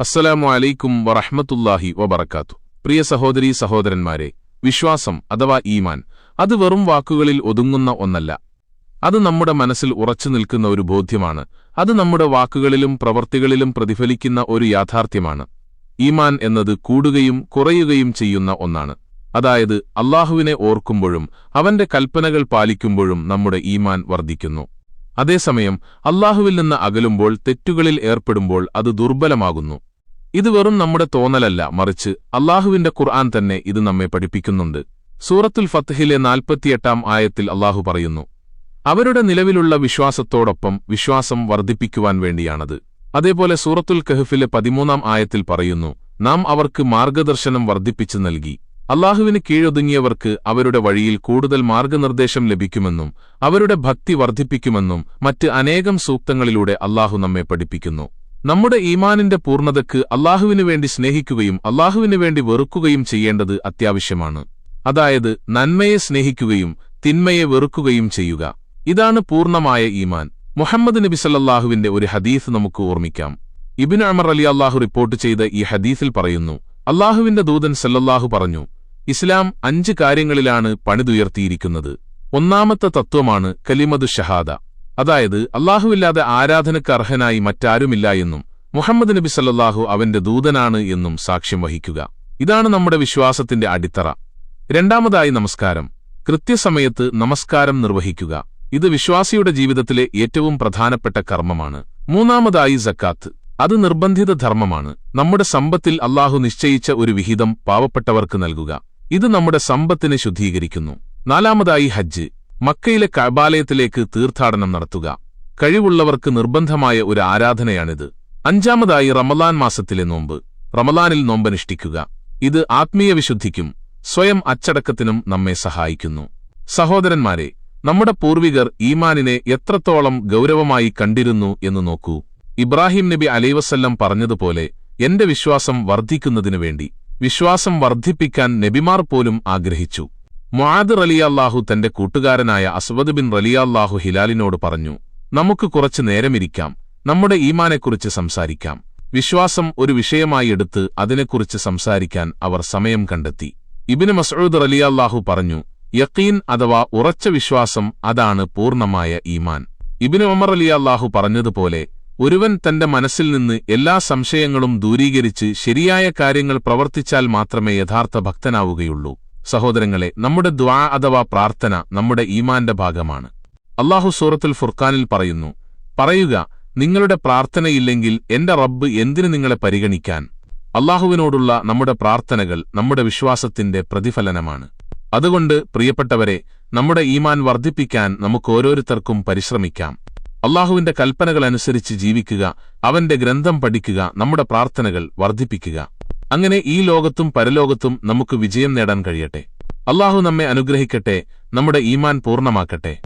അസ്സലാമു അലൈക്കും വറഹ്മത്തുള്ളാഹി വബറക്കാത്തു പ്രിയ സഹോദരീ സഹോദരന്മാരെ വിശ്വാസം അഥവാ ഈമാൻ അത് വെറും വാക്കുകളിൽ ഒതുങ്ങുന്ന ഒന്നല്ല. അത് നമ്മുടെ മനസ്സിൽ ഉറച്ചു നിൽക്കുന്ന ഒരു ബോധ്യമാണ്. അത് നമ്മുടെ വാക്കുകളിലും പ്രവർത്തികളിലും പ്രതിഫലിക്കുന്ന ഒരു യാഥാർത്ഥ്യമാണ്. ഈമാൻ എന്നത് കൂടുകയും കുറയുകയും ചെയ്യുന്ന ഒന്നാണ്. അതായത് അള്ളാഹുവിനെ ഓർക്കുമ്പോഴും അവന്റെ കൽപ്പനകൾ പാലിക്കുമ്പോഴും നമ്മുടെ ഈമാൻ വർദ്ധിക്കുന്നു. അതേസമയം അള്ളാഹുവിൽ നിന്ന് അകലുമ്പോൾ തെറ്റുകളിൽ ഏർപ്പെടുമ്പോൾ അത് ദുർബലമാകുന്നു. ഇത് വെറും നമ്മുടെ തോന്നലല്ല മറിച്ച് അള്ളാഹുവിന്റെ ഖുർആൻ തന്നെ ഇത് നമ്മെ പഠിപ്പിക്കുന്നുണ്ട്. സൂറത്തുൽ ഫത്തഹിലെ നാൽപ്പത്തിയെട്ടാം ആയത്തിൽ അള്ളാഹു പറയുന്നു അവരുടെ നിലവിലുള്ള വിശ്വാസത്തോടൊപ്പം വിശ്വാസം വർദ്ധിപ്പിക്കുവാൻ വേണ്ടിയാണത്. അതേപോലെ സൂറത്തുൽ കഹഫിലെ പതിമൂന്നാം ആയത്തിൽ പറയുന്നു നാം അവർക്ക് മാർഗദർശനം വർദ്ധിപ്പിച്ചു നൽകി. അള്ളാഹുവിന് കീഴൊതുങ്ങിയവർക്ക് അവരുടെ വഴിയിൽ കൂടുതൽ മാർഗനിർദ്ദേശം ലഭിക്കുമെന്നും അവരുടെ ഭക്തി വർദ്ധിപ്പിക്കുമെന്നും മറ്റ് അനേകം സൂക്തങ്ങളിലൂടെ അള്ളാഹു നമ്മെ പഠിപ്പിക്കുന്നു. നമ്മുടെ ഈമാനിന്റെ പൂർണതയ്ക്ക് അള്ളാഹുവിനു വേണ്ടി സ്നേഹിക്കുകയും അള്ളാഹുവിനു വേണ്ടി വെറുക്കുകയും ചെയ്യേണ്ടത് അത്യാവശ്യമാണ്. അതായത് നന്മയെ സ്നേഹിക്കുകയും തിന്മയെ വെറുക്കുകയും ചെയ്യുക. ഇതാണ് പൂർണമായ ഈമാൻ. മുഹമ്മദ് നബി സല്ലാഹുവിന്റെ ഒരു ഹദീസ് നമുക്ക് ഓർമ്മിക്കാം. ഇബിൻ അമർ അലി അള്ളാഹു റിപ്പോർട്ട് ചെയ്ത ഈ ഹദീസിൽ പറയുന്നു അള്ളാഹുവിന്റെ ദൂതൻ സല്ലല്ലാഹു പറഞ്ഞു ഇസ്ലാം അഞ്ച് കാര്യങ്ങളിലാണ് പണിതുയർത്തിയിരിക്കുന്നത്. ഒന്നാമത്തെ തത്വമാണ് കലിമതു ഷഹാദ. അതായത് അള്ളാഹുവില്ലാതെ ആരാധനക്ക് അർഹനായി മറ്റാരുമില്ല എന്നും മുഹമ്മദ് നബി സല്ലാഹു അവന്റെ ദൂതനാണ് എന്നും സാക്ഷ്യം വഹിക്കുക. ഇതാണ് നമ്മുടെ വിശ്വാസത്തിന്റെ അടിത്തറ. രണ്ടാമതായി നമസ്കാരം. കൃത്യസമയത്ത് നമസ്കാരം നിർവഹിക്കുക. ഇത് വിശ്വാസിയുടെ ജീവിതത്തിലെ ഏറ്റവും പ്രധാനപ്പെട്ട കർമ്മമാണ്. മൂന്നാമതായി സക്കാത്ത്. അത് നിർബന്ധിത ധർമ്മമാണ്. നമ്മുടെ സമ്പത്തിൽ അള്ളാഹു നിശ്ചയിച്ച ഒരു വിഹിതം പാവപ്പെട്ടവർക്ക് നൽകുക. ഇത് നമ്മുടെ സമ്പത്തിനെ ശുദ്ധീകരിക്കുന്നു. നാലാമതായി ഹജ്ജ്. മക്കയിലെ കബാലയത്തിലേക്ക് തീർത്ഥാടനം നടത്തുക. കഴിവുള്ളവർക്ക് നിർബന്ധമായ ഒരു ആരാധനയാണിത്. അഞ്ചാമതായി റമലാൻ മാസത്തിലെ നോമ്പ്. റമലാനിൽ നോമ്പനുഷ്ഠിക്കുക. ഇത് ആത്മീയ വിശുദ്ധിക്കും സ്വയം അച്ചടക്കത്തിനും നമ്മെ സഹായിക്കുന്നു. സഹോദരന്മാരെ നമ്മുടെ പൂർവികർ ഈമാനിനെ എത്രത്തോളം ഗൗരവമായി കണ്ടിരുന്നു എന്ന് നോക്കൂ. ഇബ്രാഹിം നബി അലൈവസല്ലം പറഞ്ഞതുപോലെ എന്റെ വിശ്വാസം വർദ്ധിക്കുന്നതിനു വേണ്ടി വിശ്വാസം വർദ്ധിപ്പിക്കാൻ നബിമാർ പോലും ആഗ്രഹിച്ചു. മുആദ് റലിയല്ലാഹു തന്റെ കൂട്ടുകാരനായ അസ്വദ് ബിൻ റലിയാള്ളാഹു ഹിലാലിനോട് പറഞ്ഞു നമുക്ക് കുറച്ചു നേരമിരിക്കാം നമ്മുടെ ഈമാനെക്കുറിച്ച് സംസാരിക്കാം. വിശ്വാസം ഒരു വിഷയമായി എടുത്ത് അതിനെക്കുറിച്ച് സംസാരിക്കാൻ അവർ സമയം കണ്ടെത്തി. ഇബിന് മസൂദ് റലിയാള്ളാഹു പറഞ്ഞു യക്കീൻ അഥവാ ഉറച്ച വിശ്വാസം അതാണ് പൂർണമായ ഈമാൻ. ഇബിന് ഉമർ അലിയാള്ളാഹു പറഞ്ഞതുപോലെ ഒരുവൻ തന്റെ മനസ്സിൽ നിന്ന് എല്ലാ സംശയങ്ങളും ദൂരീകരിച്ച് ശരിയായ കാര്യങ്ങൾ പ്രവർത്തിച്ചാൽ മാത്രമേ യഥാർത്ഥ ഭക്തനാവുകയുള്ളൂ. സഹോദരങ്ങളെ നമ്മുടെ ദ്വാ അഥവാ പ്രാർത്ഥന നമ്മുടെ ഈമാന്റെ ഭാഗമാണ്. അള്ളാഹു സൂറത്തുൽ ഫുർഖാനിൽ പറയുന്നു പറയുക നിങ്ങളുടെ പ്രാർത്ഥനയില്ലെങ്കിൽ എന്റെ റബ്ബ് എന്തിനു നിങ്ങളെ പരിഗണിക്കാൻ? അള്ളാഹുവിനോടുള്ള നമ്മുടെ പ്രാർത്ഥനകൾ നമ്മുടെ വിശ്വാസത്തിന്റെ പ്രതിഫലനമാണ്. അതുകൊണ്ട് പ്രിയപ്പെട്ടവരെ നമ്മുടെ ഈമാൻ വർദ്ധിപ്പിക്കാൻ നമുക്ക് ഓരോരുത്തർക്കും പരിശ്രമിക്കാം. അള്ളാഹുവിന്റെ കൽപ്പനകളനുസരിച്ച് ജീവിക്കുക അവന്റെ ഗ്രന്ഥം പഠിക്കുക നമ്മുടെ പ്രാർത്ഥനകൾ വർദ്ധിപ്പിക്കുക. അങ്ങനെ ഈ ലോകത്തും പരലോകത്തും നമുക്ക് വിജയം നേടാൻ കഴിയട്ടെ. അള്ളാഹു നമ്മെ അനുഗ്രഹിക്കട്ടെ നമ്മുടെ ഈമാൻ പൂർണമാക്കട്ടെ.